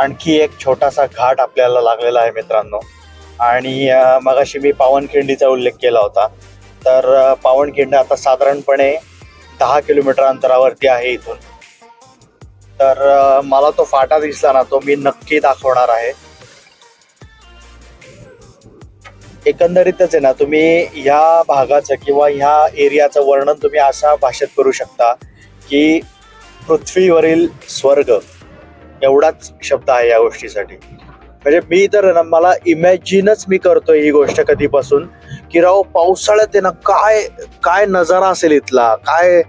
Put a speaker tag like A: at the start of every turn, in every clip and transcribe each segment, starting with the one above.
A: आणखी एक छोटासा घाट आपल्याला लागलेला आहे मित्रांनो. आणि मगाशी मी पावनखिंडीचा उल्लेख केला होता. तर पावनखिंड आता साधारणपणे दहा किलोमीटर अंतरावरती आहे इथून. तर मला तो फाटा दिसला ना तो मी नक्की दाखवणार आहे. एकंदरीतच आहे ना तुम्ही ह्या भागाचं किंवा ह्या एरियाचं वर्णन तुम्ही अशा भाषेत करू शकता की पृथ्वीवरील स्वर्ग. एवढाच शब्द आहे या गोष्टीसाठी. म्हणजे मी तर मला इमॅजिनच मी करतोय ही गोष्ट कधीपासून की राव पावसाळ्यात ना काय काय नजारा असेल इथला? काय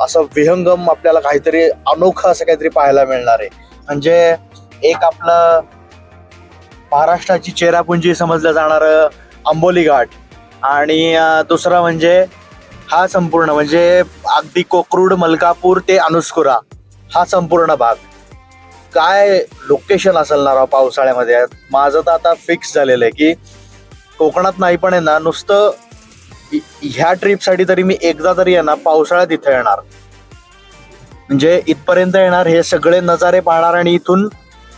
A: असं विहंगम आपल्याला काहीतरी अनोखं असं काहीतरी पाहायला मिळणार आहे. म्हणजे एक आपलं महाराष्ट्राची चेरापुंजी समजलं जाणारं आंबोली घाट. आणि दुसरं म्हणजे हा संपूर्ण म्हणजे अगदी कोकरूड मलकापूर ते अनुस्कुरा हा संपूर्ण भाग. काय लोकेशन असेल ना राव पावसाळ्यामध्ये? माझं तर आता फिक्स झालेलं आहे की कोकणात नाही पण आहे ना नुसतं ह्या ट्रिपसाठी तरी मी एकदा तरी आहे ना पावसाळ्यात इथं येणार. म्हणजे इथपर्यंत येणार हे सगळे नजारे पाहणार आणि इथून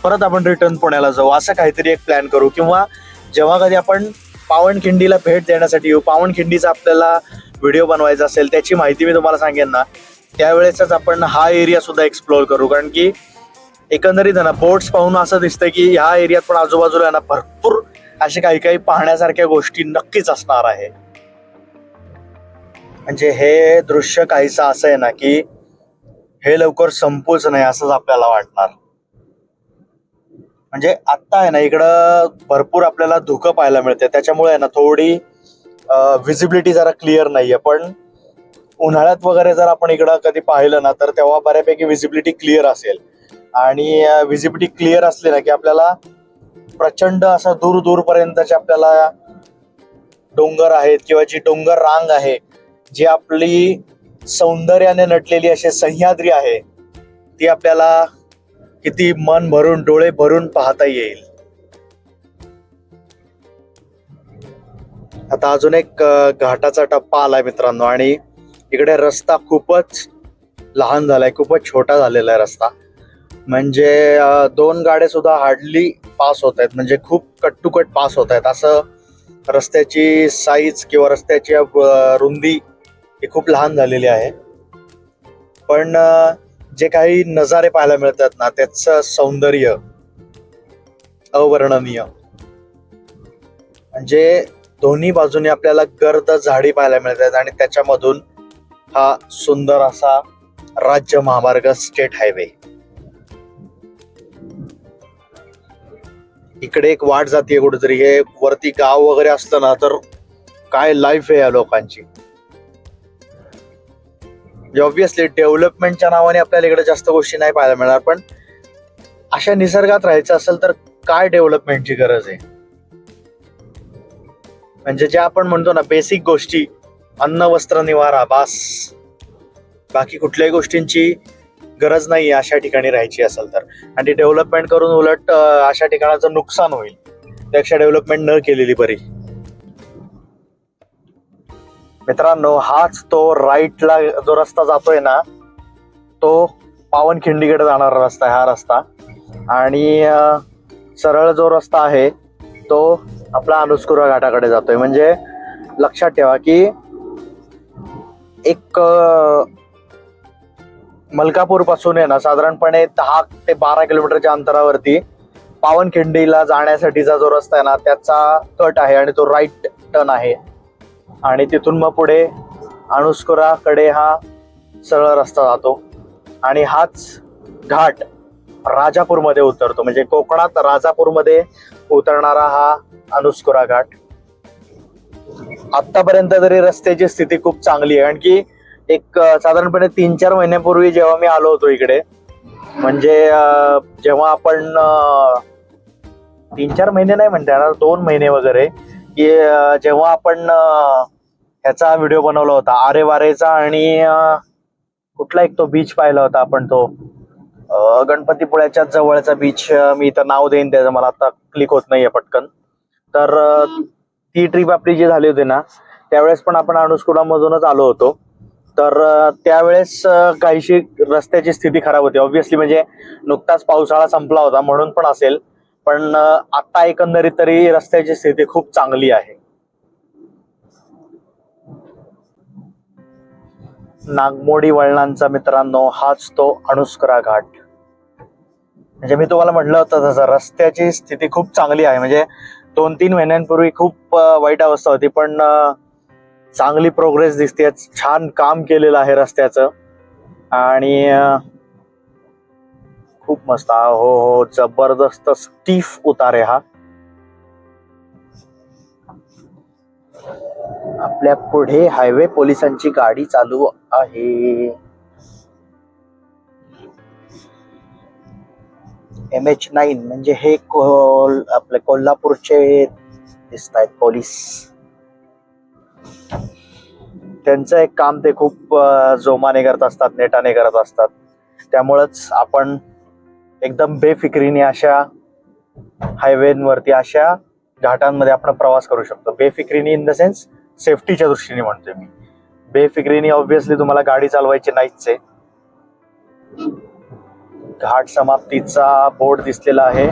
A: परत आपण रिटर्न पुण्याला जाऊ. असं काहीतरी एक प्लॅन करू. किंवा जेव्हा कधी आपण पावनखिंडीला भेट देण्यासाठी येऊ पावनखिंडीचा आपल्याला व्हिडिओ बनवायचा असेल त्याची माहिती मी तुम्हाला सांगेन ना त्यावेळेसच आपण हा एरिया सुद्धा एक्सप्लोअर करू. कारण की एकंदरीत ना बोट्स पाहून असं दिसतंय की ह्या एरियात पण आजूबाजूला ना भरपूर असे काही काही पाहण्यासारख्या गोष्टी नक्कीच असणार आहे. म्हणजे हे दृश्य काहीसं असं आहे ना की हे लवकर संपूच नाही असंच आपल्याला वाटणार. म्हणजे आत्ता आहे ना इकडं भरपूर आपल्याला धुकं पाहायला मिळते त्याच्यामुळे आहे ना थोडी व्हिजिबिलिटी जरा क्लिअर नाहीये. पण उन्हाळ्यात वगैरे जर आपण इकडं कधी पाहिलं ना तर तेव्हा बऱ्यापैकी व्हिजिबिलिटी क्लिअर असेल. आणि व्हिजिबिलिटी क्लिअर असली ना की आपल्याला प्रचंड असं दूर दूरपर्यंतचे आपल्याला डोंगर आहेत किंवा जी डोंगर रांग आहे जी आपली सौंदर्याने नटलेली अशी सह्याद्री आहे ती आपल्याला किती मन भरून डोळे भरून पाहता येईल. आता अजून एक घाटाचा टप्पा आलाय मित्रांनो आणि इकडे रस्ता खूपच लहान झालाय खूपच छोटा झालेला आहे रस्ता. म्हणजे दोन गाड्या सुद्धा हार्डली पास होत आहेत. म्हणजे खूप कट टू कट पास होत आहेत. असं रस्त्याची साईज किंवा रस्त्याची रुंदी ही खूप लहान झालेली आहे. पण जे काही नजारे पाहायला मिळतात ना त्याचं सौंदर्य अवर्णनीय. म्हणजे दोन्ही बाजूने आपल्याला गर्द झाडी पाहायला मिळतात आणि त्याच्यामधून हा सुंदर असा राज्य महामार्ग स्टेट हायवे इकडे एक वाट जाते कुठेतरी. हे वरती गाव वगैरे असलं ना तर काय लाईफ आहे या लोकांची? ऑब्विसली डेव्हलपमेंटच्या नावाने आपल्याला इकडे जास्त गोष्टी नाही पाहायला मिळणार पण अशा निसर्गात राहायचं असेल तर काय डेव्हलपमेंटची गरज आहे? म्हणजे जे आपण म्हणतो ना बेसिक गोष्टी अन्न वस्त्र निवारा बास. बाकी कुठल्याही गोष्टींची गरज नाही अशा ठिकाणी राहायची असेल तर. आणि ती डेव्हलपमेंट करून उलट अशा ठिकाणाचं नुकसान होईल. त्यापेक्षा डेव्हलपमेंट न केलेली बरी. मित्रांनो हाच तो राईटला जो रस्ता जातोय ना तो पावनखिंडीकडे जाणारा रस्ता आहे हा रस्ता. आणि सरळ जो रस्ता आहे तो आपला अनुस्कुरा घाटाकडे जातोय. म्हणजे लक्षात ठेवा की एक मलकापूरपासून आहे ना साधारणपणे दहा ते बारा किलोमीटरच्या अंतरावरती पावनखिंडीला जाण्यासाठीचा जो रस्ता आहे ना त्याचा कट आहे आणि तो राईट टर्न आहे. आणि तिथून मग पुढे अनुस्कुराकडे हा सरळ रस्ता जातो. आणि हाच घाट राजापूरमध्ये उतरतो. म्हणजे कोकणात राजापूरमध्ये उतरणारा हा अनुस्कुरा घाट. आतापर्यंत तरी रस्त्याची स्थिती खूप चांगली आहे. कारण की एक साधारणपणे तीन चार महिन्यापूर्वी जेव्हा मी आलो होतो इकडे म्हणजे जेव्हा आपण तीन चार महिने नाही म्हणता येणार दोन महिने वगैरे की जेव्हा आपण ह्याचा व्हिडिओ बनवला होता आरे वारेचा आणि कुठला एक तो बीच पाहिला होता आपण तो गणपतीपुळ्याच्या जवळचा बीच मी इथं नाव देईन त्याचं मला आता क्लिक होत नाहीये पटकन. तर ती ट्रिप आपली जी झाली होती ना त्यावेळेस पण आपण अनुस्कुडा मधूनच आलो होतो. तर त्यावेळेस काहीशी रस्त्याची स्थिती खराब होती. ऑब्व्हियसली म्हणजे नुकताच पावसाळा संपला होता म्हणून पण असेल. पण आता एकंदरीत तरी रस्त्याची स्थिती खूप चांगली आहे. नागमोडी वळणांचा मित्रांनो हाच तो अणुस्करा घाट. म्हणजे मी तुम्हाला म्हटलं होतं तसं रस्त्याची स्थिती खूप चांगली आहे. म्हणजे दोन तीन महिन्यांपूर्वी खूप वाईट अवस्था होती. पण चांगली प्रोग्रेस दिसते छान काम केलेलं आहे रस्त्याचं. आणि खूप मस्त. हो हो जबरदस्त स्टीफ उतार आहे हा. आपल्या पुढे हायवे पोलिसांची गाडी चालू आहे. एम एच नाईन म्हणजे हे कोल आपले कोल्हापूरचे दिसत आहेत पोलीस. त्यांचं एक काम ते खूप जोमाने करत असतात नेटाने करत असतात. त्यामुळंच आपण एकदम बेफिक्रीने अशा हायवेवरती अशा घाटांमध्ये आपण प्रवास करू शकतो. बेफिक्रीने इन द सेन्स सेफ्टीच्या दृष्टीने म्हणतोय मी. बेफिक्रीने ऑब्व्हियसली तुम्हाला गाडी चालवायची नाहीच आहे. घाट समाप्तीचा बोर्ड दिसलेला आहे.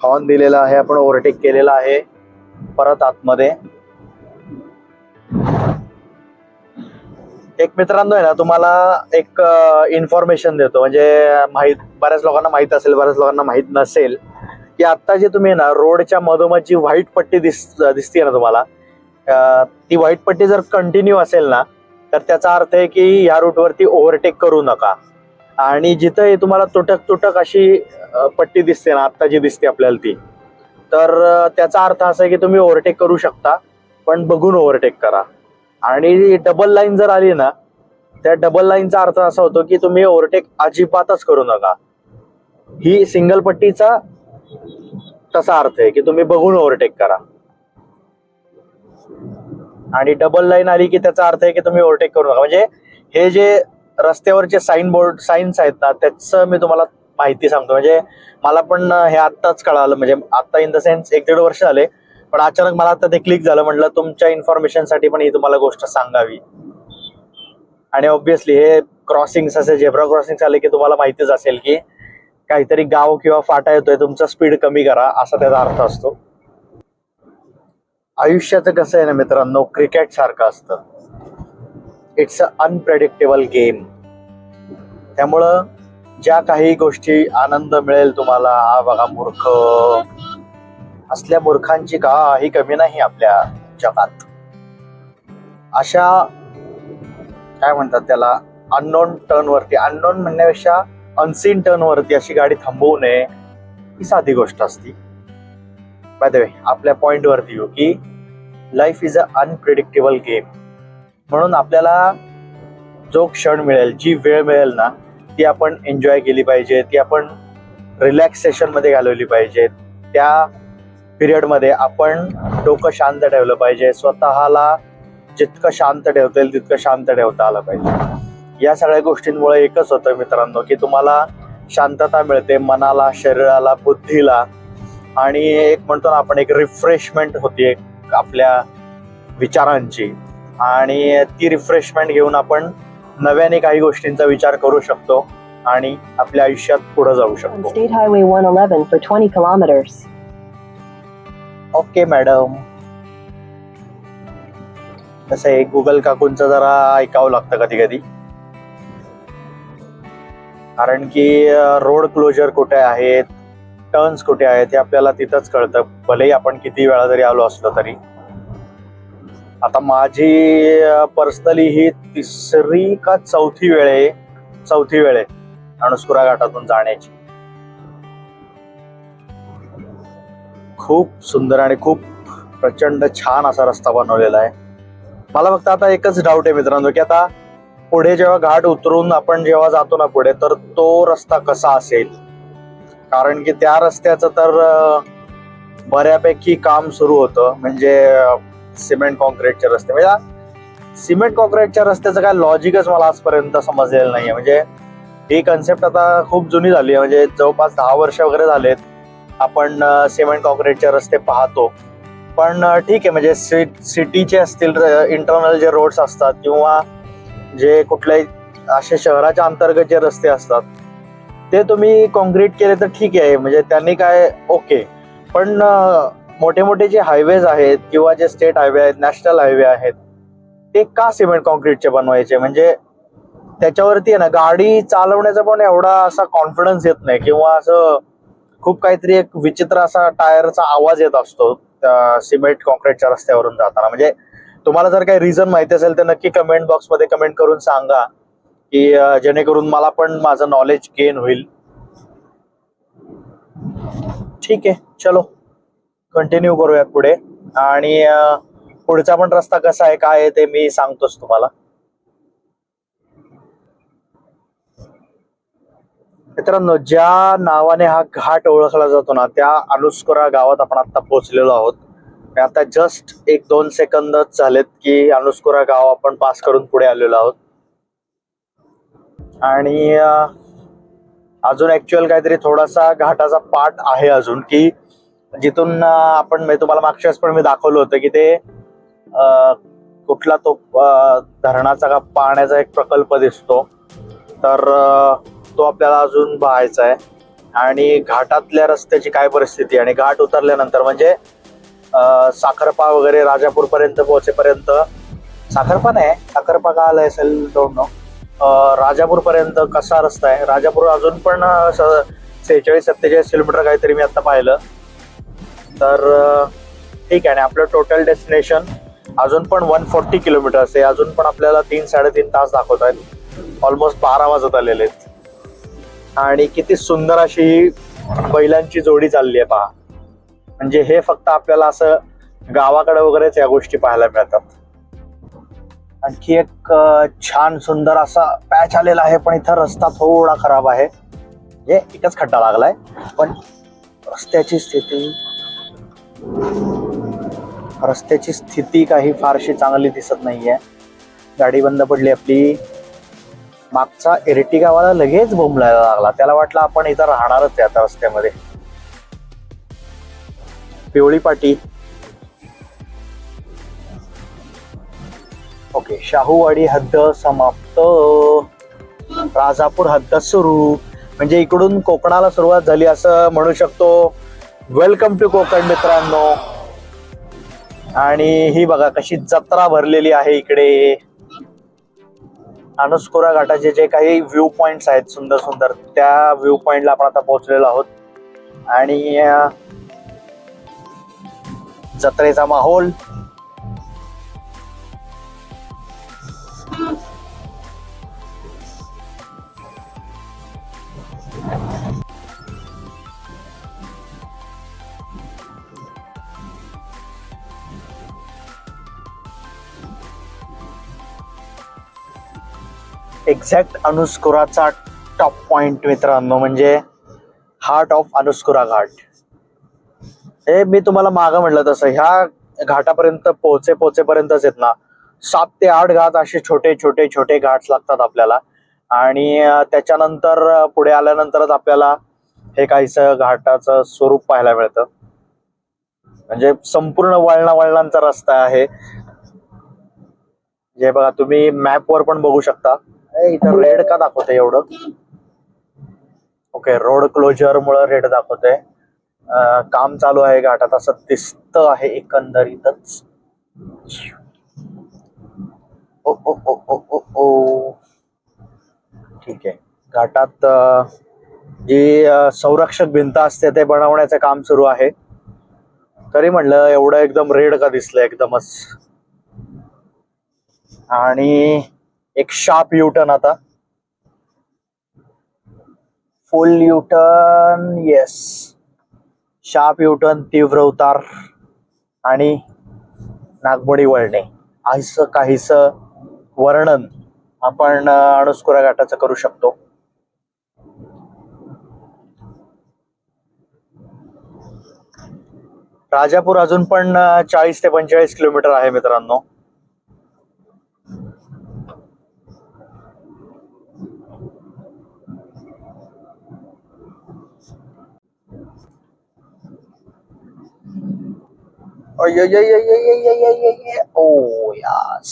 A: हॉर्न दिलेला आहे आपण ओव्हरटेक केलेला आहे. परत आतमध्ये एक मित्रांनो आहे ना तुम्हाला एक इन्फॉर्मेशन देतो. म्हणजे माहीत बऱ्याच लोकांना माहीत असेल बऱ्याच लोकांना माहीत नसेल की आता जे तुम्ही ना रोडच्या मधोमध जी व्हाईट पट्टी दिस दिसते ना तुम्हाला ती व्हाईट पट्टी जर कंटिन्यू असेल ना तर त्याचा अर्थ आहे की ह्या रूटवरती ओव्हरटेक करू नका. आणि जिथं तुम्हाला तुटक तुटक अशी पट्टी दिसते ना आता जी दिसते आपल्याला ती तर त्याचा अर्थ असा आहे की तुम्ही ओव्हरटेक करू शकता. पण बघून ओव्हरटेक करा. आणि डबल लाईन जर आली ना त्या डबल लाईनचा अर्थ असा होतो की तुम्ही ओव्हरटेक अजिबातच करू नका. ही सिंगल पट्टीचा तसा अर्थ आहे की तुम्ही बघून ओव्हरटेक करा. आणि डबल लाईन आली की त्याचा अर्थ आहे की तुम्ही ओव्हरटेक करू नका. म्हणजे हे जे रस्त्यावरचे साईन बोर्ड साईन्स आहेत ना त्याचं मी तुम्हाला माहिती सांगतो. म्हणजे मला पण हे आत्ताच कळालं. म्हणजे आता इन द सेन्स एक दीड वर्ष झाले. पण अचानक मला आता ते क्लिक झालं म्हटलं तुमच्या इन्फॉर्मेशनसाठी पण ही तुम्हाला गोष्ट सांगावी. आणि ऑब्विसली हे क्रॉसिंग असे झेब्रा क्रॉसिंग आले की तुम्हाला माहितीच असेल की काहीतरी गाव किंवा फाटा येतोय तुमचा स्पीड कमी करा असा त्याचा अर्थ असतो. आयुष्याचं कसं आहे ना मित्रांनो क्रिकेट सारखं असतं. इट्स अ अनप्रेडिक्टेबल गेम त्यामुळं ज्या काही गोष्टी आनंद मिळेल तुम्हाला हा बघा मूर्ख. असल्या मूर्खांची काही कमी नाही आपल्या जगात. अशा काय म्हणतात त्याला अननोन टर्न वरती अननोन म्हणण्यापेक्षा अनसीन टर्न वरती अशी गाडी थांबवू नये ही साधी गोष्ट असती. बाय द वे आपल्या पॉइंट वरती येऊ की life is a unpredictable game म्हणून आपल्याला जो क्षण मिळेल जी वेळ मिळेल ना ती आपण एन्जॉय केली पाहिजे ती आपण रिलॅक्सेशनमध्ये घालवली पाहिजे. त्या पिरियडमध्ये आपण डोकं शांत ठेवलं पाहिजे. स्वतःला जितकं शांत ठेवता येईल तितकं शांत ठेवता आलं पाहिजे. या सगळ्या गोष्टींमुळे एकच होतं मित्रांनो की तुम्हाला शांतता मिळते मनाला शरीराला बुद्धीला. आणि एक म्हणतो ना आपण एक रिफ्रेशमेंट होती एक आपल्या विचारांची. आणि ती रिफ्रेशमेंट घेऊन आपण नव्याने काही गोष्टींचा विचार करू शकतो आणि आपल्या आयुष्यात पुढे जाऊ शकतो. ओके मॅडम कसं आहे गुगल काकूंचं जरा ऐकावं लागतं कधी कधी कारण की रोड क्लोजर कुठे आहेत टर्न्स कुठे आहेत हे आपल्याला तिथंच कळतं. भलेही आपण किती वेळा जरी आलो असलो तरी. आता माझी पर्सनली ही तिसरी का चौथी वेळ आहे चौथी वेळ आहे अणुस्कुरा घाटातून जाण्याची. खूप सुंदर आणि खूप प्रचंड छान असा रस्ता बनवलेला आहे. मला फक्त आता एकच डाऊट आहे मित्रांनो की आता पुढे जेव्हा घाट उतरून आपण जेव्हा जातो ना पुढे तर तो रस्ता कसा असेल? कारण की त्या रस्त्याचं तर बऱ्यापैकी काम सुरू होतं. म्हणजे सिमेंट कॉन्क्रीटचे रस्ते. म्हणजे सिमेंट कॉन्क्रीटच्या रस्त्याचं काय लॉजिकच मला आजपर्यंत समजलेलं नाहीये. म्हणजे ही कन्सेप्ट आता खूप जुनी झाली आहे. म्हणजे जवळपास दहा वर्ष वगैरे झालेत. आपण सिमेंट कॉन्क्रीटचे रस्ते पाहतो. पण ठीक आहे म्हणजे सिटीचे असतील इंटरनल जे रोड्स असतात किंवा जे कुठल्याही असे शहराच्या अंतर्गत जे रस्ते असतात ते तुम्ही कॉन्क्रीट केले तर ठीक आहे म्हणजे त्यांनी काय ओके पण मोठे मोठे जे हायवेज आहेत किंवा जे स्टेट हायवे आहेत नॅशनल हायवे आहेत ते का सिमेंट कॉन्क्रीटचे बनवायचे? म्हणजे त्याच्यावरती आहे ना गाडी चालवण्याचा पण एवढा असा कॉन्फिडन्स येत नाही किंवा असं खूप काहीतरी एक विचित्र असा टायरचा आवाज येत असतो सिमेंट कॉन्क्रीटच्या रस्त्यावरून जाताना. म्हणजे तुम्हाला जर काही रिझन माहिती असेल तर नक्की कमेंट बॉक्समध्ये कमेंट करून सांगा की जेणेकरून मला पण माझं नॉलेज गेन होईल. ठीक आहे चलो. कंटिन्यू करूयात पुढे. आणि पुढचा पण रस्ता कसा आहे काय आहे ते मी सांगतोच तुम्हाला. मित्रांनो ज्या नावाने हा घाट ओळखला जातो ना त्या अनुस्कुरा गावात आपण आता पोहोचलेलो आहोत. आता जस्ट एक दोन सेकंदच झालेत की अनुस्कुरा गाव आपण पास करून पुढे आलेलो आहोत. आणि अजून ऍक्च्युअल काहीतरी थोडासा घाटाचा पाठ आहे अजून की जिथून आपण म्हणजे तुम्हाला मागच्या पण मी दाखवलं होतं की ते कुठला तो धरणाचा का पाण्याचा एक प्रकल्प दिसतो. तर तो आपल्याला अजून पाहायचा आहे. आणि घाटातल्या रस्त्याची काय परिस्थिती आहे? आणि घाट उतरल्यानंतर म्हणजे साखरपा वगैरे राजापूर पर्यंत पोहोचेपर्यंत साखरपा नाही साखरपा का आलाय असेल डोंट नो राजापूर पर्यंत कसा रस्ता आहे? राजापूर अजून पण सेहेचाळीस सत्तेचाळीस किलोमीटर काहीतरी मी आता पाहिलं. तर ठीक आहे. आणि आपलं टोटल डेस्टिनेशन अजून पण वन फोर्टी किलोमीटर्स आहे अजून पण आपल्याला तीन साडेतीन तास दाखवत आहेत. ऑलमोस्ट बारा वाजत आलेले आहेत. आणि किती सुंदर अशी बैलांची जोडी चालली आहे पहा. म्हणजे हे फक्त आपल्याला असं गावाकडे वगैरेच या गोष्टी पाहायला मिळतात. आणखी एक छान सुंदर असा पॅच आलेला आहे पण इथं रस्ता थोडा खराब आहे. म्हणजे एकच खड्डा लागलाय पण रस्त्याची स्थिती रस्त्याची स्थिती काही फारशी चांगली दिसत नाहीये. गाडी बंद पडली आपली. मागचा एर्टिगावाला लगेच बोंबलायला लागला. त्याला वाटलं आपण इथं राहणारच आहे आता रस्त्यामध्ये. पिवळी पाटी. ओके शाहूवाडी हद्द समाप्त. राजापूर हद्द सुरू. म्हणजे इकडून कोकणाला सुरुवात झाली असं म्हणू शकतो. वेलकम टू कोकण मित्रांनो. आणि ही बघा कशी जत्रा भरलेली आहे इकडे. अनुस्कुरा घाटाचे जे काही व्ह्यू पॉईंट्स आहेत सुंदर सुंदर त्या व्ह्यू पॉईंटला आपण आता पोहोचलेलो आहोत. आणि जत्रेचा माहोल एक्झॅक्ट अनुस्कुराचा टॉप पॉइंट मित्रांनो म्हणजे हार्ट ऑफ अनुस्कुरा घाट. हे मी तुम्हाला मागं म्हटलं तसं ह्या घाटापर्यंत पोहोचे पोहोचेपर्यंतच आहेत ना सात ते आठ घाट असे छोटे छोटे छोटे घाट लागतात आपल्याला. आणि त्याच्यानंतर पुढे आल्यानंतरच आपल्याला हे काहीसं घाटाचं स्वरूप पाहायला मिळतं. म्हणजे संपूर्ण वळणा वळणांचा रस्ता आहे. जे बघा तुम्ही मॅप वर पण बघू शकता. इथं रेड का दाखवते एवढं? ओके रोड क्लोजर मुळे रेड दाखवते काम चालू आहे घाटात असं दिसत आहे एकंदरीतच. ओ ओ ओ ओ ओ ओ. ठीक आहे. घाटात जी संरक्षक भिंत असते ते बनवण्याचं काम सुरू आहे. तरी म्हणलं एवढं एकदम रेड का दिसलं एकदमच. आणि एक शार्प युटर्न आता. Full U turn yes sharp U turn तीव्र उतार आणि नागमोडी वळणे. असं काहीस वर्णन आपण अणुस्कुरा घाटाचं करू शकतो. राजापूर अजून पण चाळीस ते पंचेचाळीस किलोमीटर आहे मित्रांनो. Ay, ay, ay, ay, ay, ay, ay, ay, ay, yeah. Oh, yes.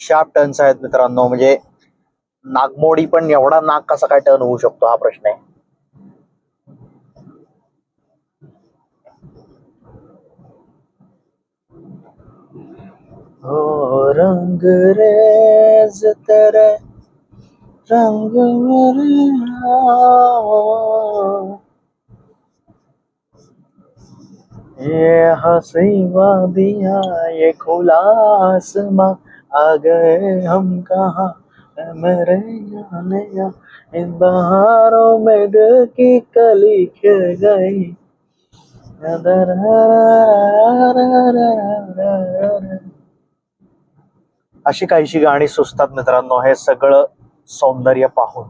A: Sharp turns आहेत मित्रांनो म्हणजे नागमोडी पण एवढा नाग कसा काय टर्न होऊ शकतो हा प्रश्न आहे हो रंग रेज तेरे रंग ये हसी वादिया ये खुला आसमां आ गए हम कहाँ? मेरे जाने या इन बहारों में दिल की कली खिल गई। अशी काहीशी गाणी सुचतात मित्रांनो हे सगळं सौंदर्य पाहून.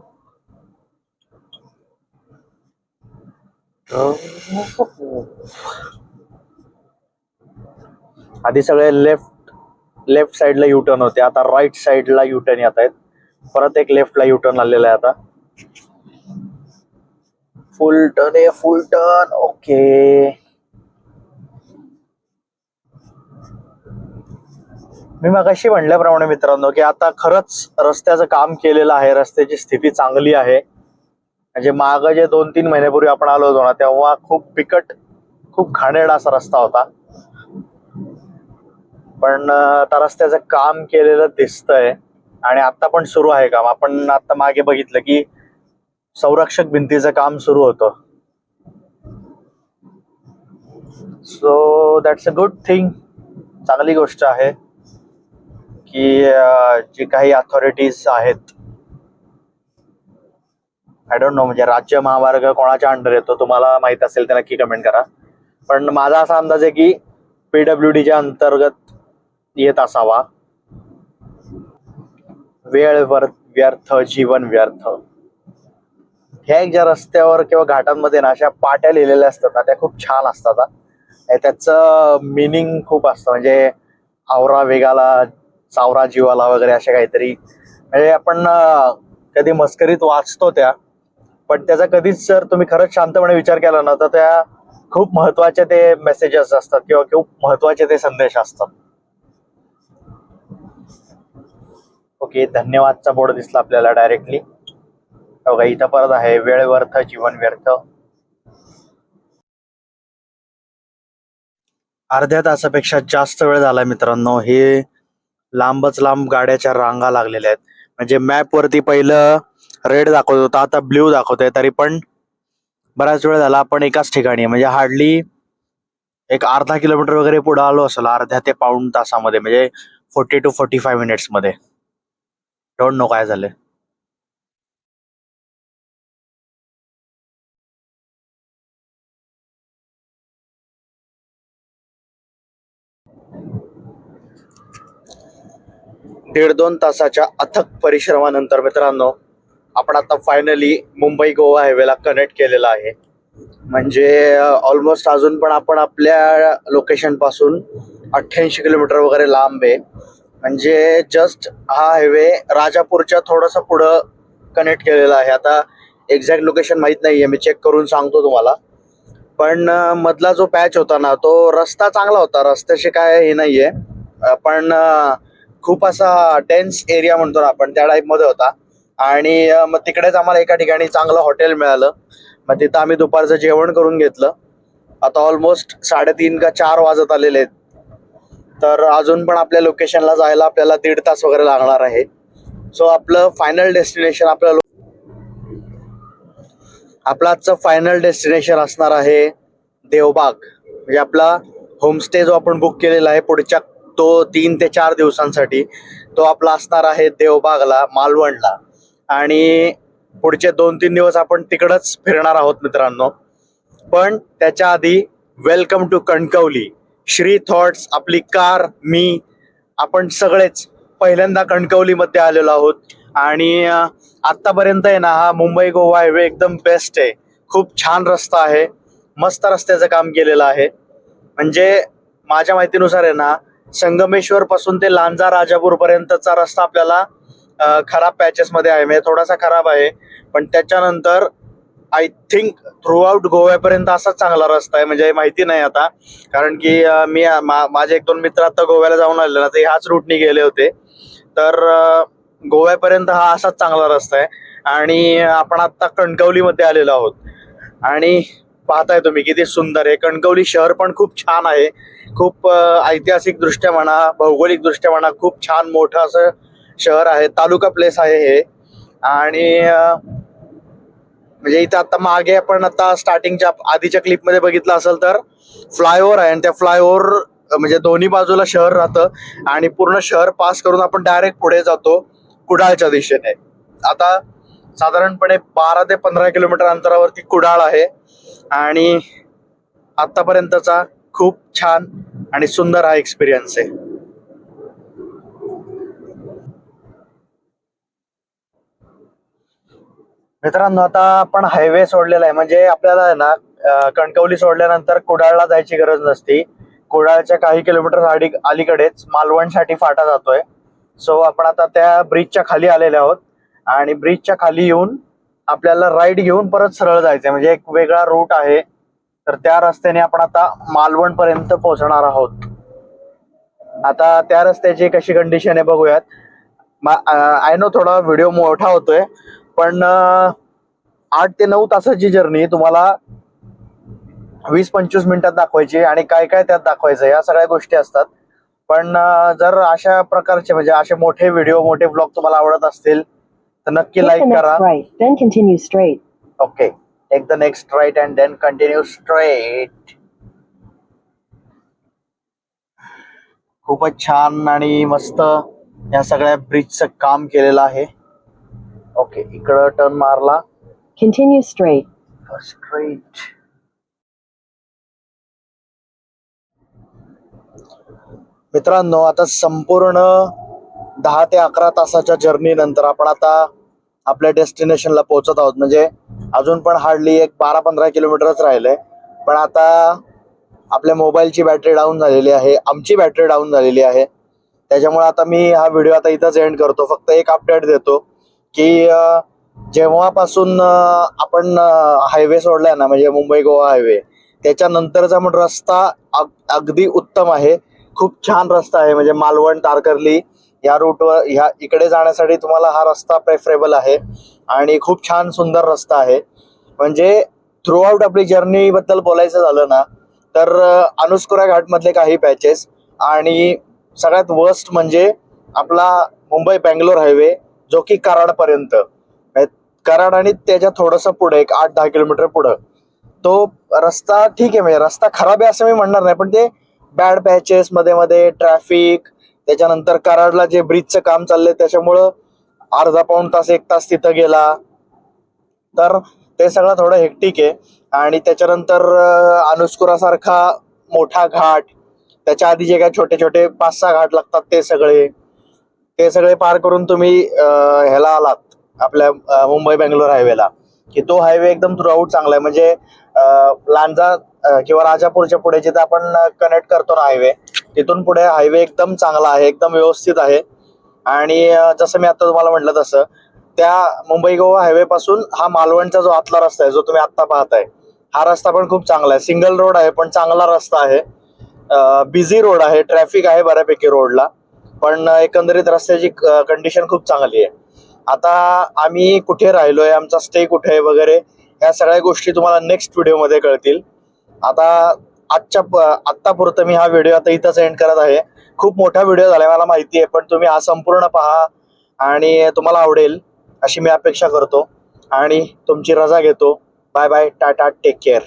A: आधी सगळे लेफ्ट लेफ्ट साईडला युटर्न होते. आता राईट साईडला युटर्न येत आहेत. परत एक लेफ्टला युटर्न आलेला आहे आता. फुल टर्न आहे फुल टर्न ओके मी मगाशी म्हणल्याप्रमाणे मित्रांनो की आता खरंच रस्त्याचं काम केलेलं आहे. रस्त्याची स्थिती चांगली आहे. म्हणजे माग जे दोन तीन महिन्यापूर्वी आपण आलो होतो ना तेव्हा खूप बिकट खूप घाणेरडा असा रस्ता होता. पण आता रस्त्याचं काम केलेलं दिसतंय आणि आता पण सुरू आहे काम. आपण आता मागे बघितलं की संरक्षक भिंतीचं काम सुरू होतं. So that's a good thing चांगली गोष्ट आहे की जी काही अथॉरिटीज आहेत आय डोंट नो म्हणजे राज्य महामार्ग कोणाच्या अंडर येतो तुम्हाला माहीत असेल तर नक्की कमेंट करा. पण माझा असा अंदाज आहे की पीडब्ल्यू डीच्या अंतर्गत येत असावा. वेळ व्यर्थ जीवन व्यर्थ. ह्या एक ज्या रस्त्यावर किंवा घाटांमध्ये ना अशा पाट्या लिहिलेल्या असतात ना त्या खूप छान असतात त्याचं मिनिंग खूप असतं. म्हणजे आवरा वेगाला सावरा जीवाला वगैरे अशा काहीतरी. म्हणजे आपण कधी मस्करीत वाचतो त्या पण त्याचा कधीच जर तुम्ही खरंच शांतपणे विचार केला ना तर त्या खूप महत्त्वाचे ते मेसेजेस असतात किंवा खूप महत्त्वाचे ते संदेश असतात. ओके धन्यवादचा बोर्ड दिसला आपल्याला डायरेक्टली हो बघा इथं परत आहे वेळ व्यर्थ जीवन व्यर्थ. अर्ध्या तासापेक्षा जास्त वेळ झाला मित्रांनो हे लांबच लांब गाड्याच्या रांगा लागलेल्या आहेत. म्हणजे मॅप वरती पहिलं रेड दाखवत होता आता ब्ल्यू दाखवतोय तरी पण बराच वेळ झाला आपण एकाच ठिकाणी म्हणजे हार्डली एक अर्धा किलोमीटर वगैरे पुढे आलो असेल अर्ध्या ते पाऊण तासामध्ये म्हणजे फोर्टी टू फोर्टी फाय मिनिट्समध्ये. डोंट नो काय झालं. दीड दोन तासाच्या अथक परिश्रमानंतर मित्रांनो आपण आता फायनली मुंबई गोवा हायवेला कनेक्ट केलेला आहे. म्हणजे ऑलमोस्ट अजून पण आपण आपल्या लोकेशनपासून अठ्ठ्याऐंशी किलोमीटर वगैरे लांब आहे. म्हणजे जस्ट हा हायवे राजापूरच्या थोडंसं पुढं कनेक्ट केलेला आहे. आता एक्झॅक्ट लोकेशन माहीत नाहीये मी चेक करून सांगतो तुम्हाला. पण मधला जो पॅच होता ना तो रस्ता चांगला होता. रस्त्याशी काय हे नाही आहे पण खूप असा डेन्स एरिया म्हणतो ना आपण त्या टाईपमध्ये होता. आणि मग तिकडेच आम्हाला एका ठिकाणी चांगलं हॉटेल मिळालं. मग तिथं आम्ही दुपारचं जेवण करून घेतलं. आता ऑलमोस्ट साडेतीन का चार वाजत आलेले आहेत. तर अजून पण आपल्या लोकेशनला जायला आपल्याला दीड तास वगैरे लागणार आहे. सो आपलं फायनल डेस्टिनेशन आपलं आपलं आजचं फायनल डेस्टिनेशन असणार आहे देवबाग. म्हणजे आपला होमस्टे जो आपण बुक केलेला आहे पुढच्या तो तीन ते चार दिवसांसाठी तो आपला असणार आहे देवबागला मालवणला. आणि पुढचे दोन तीन दिवस आपण तिकडच फिरणार आहोत मित्रांनो. पण त्याच्या आधी welcome to Kankavli. Shri thoughts आपली कार मी आपण सगळेच पहिल्यांदा कणकवलीमध्ये आलेलो आहोत. आणि आत्तापर्यंत आहे ना हा मुंबई गोवा हायवे एकदम बेस्ट आहे. खूप छान रस्ता आहे. मस्त रस्त्याचं काम केलेलं आहे. म्हणजे माझ्या माहितीनुसार आहे ना संगमेश्वर पासून ते लांजा राजापूर पर्यंतचा रस्ता आपल्याला खराब पॅचेसमध्ये आहे. म्हणजे थोडासा खराब आहे. पण त्याच्यानंतर आय थिंक थ्रू आउट गोव्यापर्यंत असाच चांगला रस्ता आहे. म्हणजे माहिती नाही आता. कारण की मी मा- माझे एक दोन मित्र आता गोव्याला जाऊन आले ना ते ह्याच रूटनी गेले होते. तर गोव्यापर्यंत हा असाच चांगला रस्ता आहे. आणि आपण आत्ता कणकवलीमध्ये आलेलो आहोत. आणि पाहताय तुम्ही किती सुंदर आहे. कणकवली शहर पण खूप छान आहे. खूप ऐतिहासिक दृष्ट्या म्हणा भौगोलिक दृष्ट्या म्हणा खूप छान मोठं असं शहर आहे. तालुका प्लेस आहे हे. आणि म्हणजे इथं आता मागे आपण आता स्टार्टिंगच्या आधीच्या क्लिपमध्ये बघितलं असेल तर फ्लायओव्हर आहे. आणि त्या फ्लायओव्हर म्हणजे दोन्ही बाजूला शहर राहतं. आणि पूर्ण शहर पास करून आपण डायरेक्ट पुढे जातो कुडाळच्या दिशेने. आता साधारणपणे बारा ते पंधरा किलोमीटर अंतरावरती कुडाळ आहे. आणि आतापर्यंतचा खूप छान आणि सुंदर हा एक्सपिरियन्स आहे. मित्रांनो आता आपण हायवे सोडलेला आहे. म्हणजे आपल्याला आहे ना कणकवली सोडल्यानंतर कुडाळला जायची गरज नसती. कुडाळच्या काही किलोमीटर आडी अलीकडेच मालवणसाठी फाटा जातोय. सो आपण आता त्या ब्रिजच्या खाली आलेले आहोत. आणि ब्रिजच्या खाली येऊन आपल्याला राईट घेऊन परत सरळ जायचंय. म्हणजे एक वेगळा रूट आहे. तर त्या रस्त्याने आपण आता मालवण पर्यंत पोहोचणार आहोत. आता त्या रस्त्याची कशी कंडिशन आहे बघूयात. आय नो थोडा व्हिडिओ मोठा होतोय. पण आठ ते नऊ तासाची जर्नी तुम्हाला वीस पंचवीस मिनिटात दाखवायची आणि काय काय त्यात दाखवायचं या सगळ्या गोष्टी असतात. पण जर अशा प्रकारचे म्हणजे असे मोठे व्हिडिओ मोठे ब्लॉग तुम्हाला आवडत असतील तर नक्की लाईक करा. Okay take the next right and then continue straight खूपच छान आणि मस्त या सगळ्या ब्रिजचं काम केलेलं आहे. ओके इकडं टर्न मारला.
B: Continue straight.
A: स्ट्रेट मित्रांनो आता संपूर्ण दहा ते अकरा तासाच्या जर्नी नंतर आपण आता आपल्या डेस्टिनेशनला पोहोचत आहोत. म्हणजे अजून पण हार्डली एक बारा पंधरा किलोमीटरच राहिलंय. पण आता आपल्या मोबाईलची बॅटरी डाऊन झालेली आहे. आमची बॅटरी डाऊन झालेली आहे. त्याच्यामुळे आता मी हा व्हिडिओ आता इथंच एंड करतो. फक्त एक अपडेट देतो. की जेव्हापासून आपण हायवे सोडलाय ना म्हणजे मुंबई गोवा हायवे त्याच्यानंतरचा पण रस्ता अग- अगदी उत्तम आहे. खूप छान रस्ता आहे. म्हणजे मालवण तारकर्ली या रूटवर ह्या इकडे जाण्यासाठी तुम्हाला हा रस्ता प्रेफरेबल आहे. आणि खूप छान सुंदर रस्ता आहे. म्हणजे थ्रू आउट आपली जर्नी बद्दल बोलायचं झालं ना तर अनुस्कुरा घाटमधले काही पॅचेस आणि सगळ्यात वर्स्ट म्हणजे आपला मुंबई बँगलोर हायवे जो की कराडपर्यंत. कराड आणि त्याच्या थोडंसं पुढे एक आठ दहा किलोमीटर पुढं. तो रस्ता ठीक आहे म्हणजे रस्ता खराब आहे असं मी म्हणणार नाही पण ते बॅड पॅचेस मध्ये मध्ये ट्रॅफिक त्याच्यानंतर कराडला जे ब्रिजचं काम चाललंय त्याच्यामुळं अर्धा पाऊण तास एक तास तिथं गेला. तर ते सगळं थोडं हेक्टिक आहे. आणि त्याच्यानंतर अनुस्कुरासारखा मोठा घाट त्याच्या आधी जे काय छोटे छोटे पाच सहा घाट लागतात ते सगळे. ते सगळे पार करून तुम्ही ह्याला आलात आपल्या मुंबई बेंगलोर हायवेला. की तो हायवे एकदम थ्रूआउट चांगला आहे. म्हणजे लांजा किंवा राजापूरच्या पुढे जिथे आपण कनेक्ट करतो ना हायवे तिथून पुढे हायवे एकदम चांगला आहे एकदम व्यवस्थित आहे. आणि जसं मी आता तुम्हाला म्हटलं तसं त्या मुंबई गोवा हायवे पासून हा मालवणचा जो आतला रस्ता आहे जो तुम्ही आत्ता पाहताय हा रस्ता पण खूप चांगला आहे. सिंगल रोड आहे पण चांगला रस्ता आहे. बिझी रोड आहे ट्रॅफिक आहे बऱ्यापैकी रोडला. पण एकंदरीत रस्त्याची कंडिशन खूप चांगली आहे. आता आम्ही कुठे राहिलोय आमचा स्टे कुठे आहे वगैरे ह्या सगळ्या गोष्टी तुम्हाला नेक्स्ट व्हिडिओमध्ये कळतील. आता आजच्या प- आत्तापुरतं मी हा व्हिडिओ आता इथंच एंड करत आहे. खूप मोठा व्हिडिओ झालाय मला माहिती आहे पण तुम्ही हा संपूर्ण पहा आणि तुम्हाला आवडेल अशी मी अपेक्षा करतो. आणि तुमची रजा घेतो. Bye bye tata take care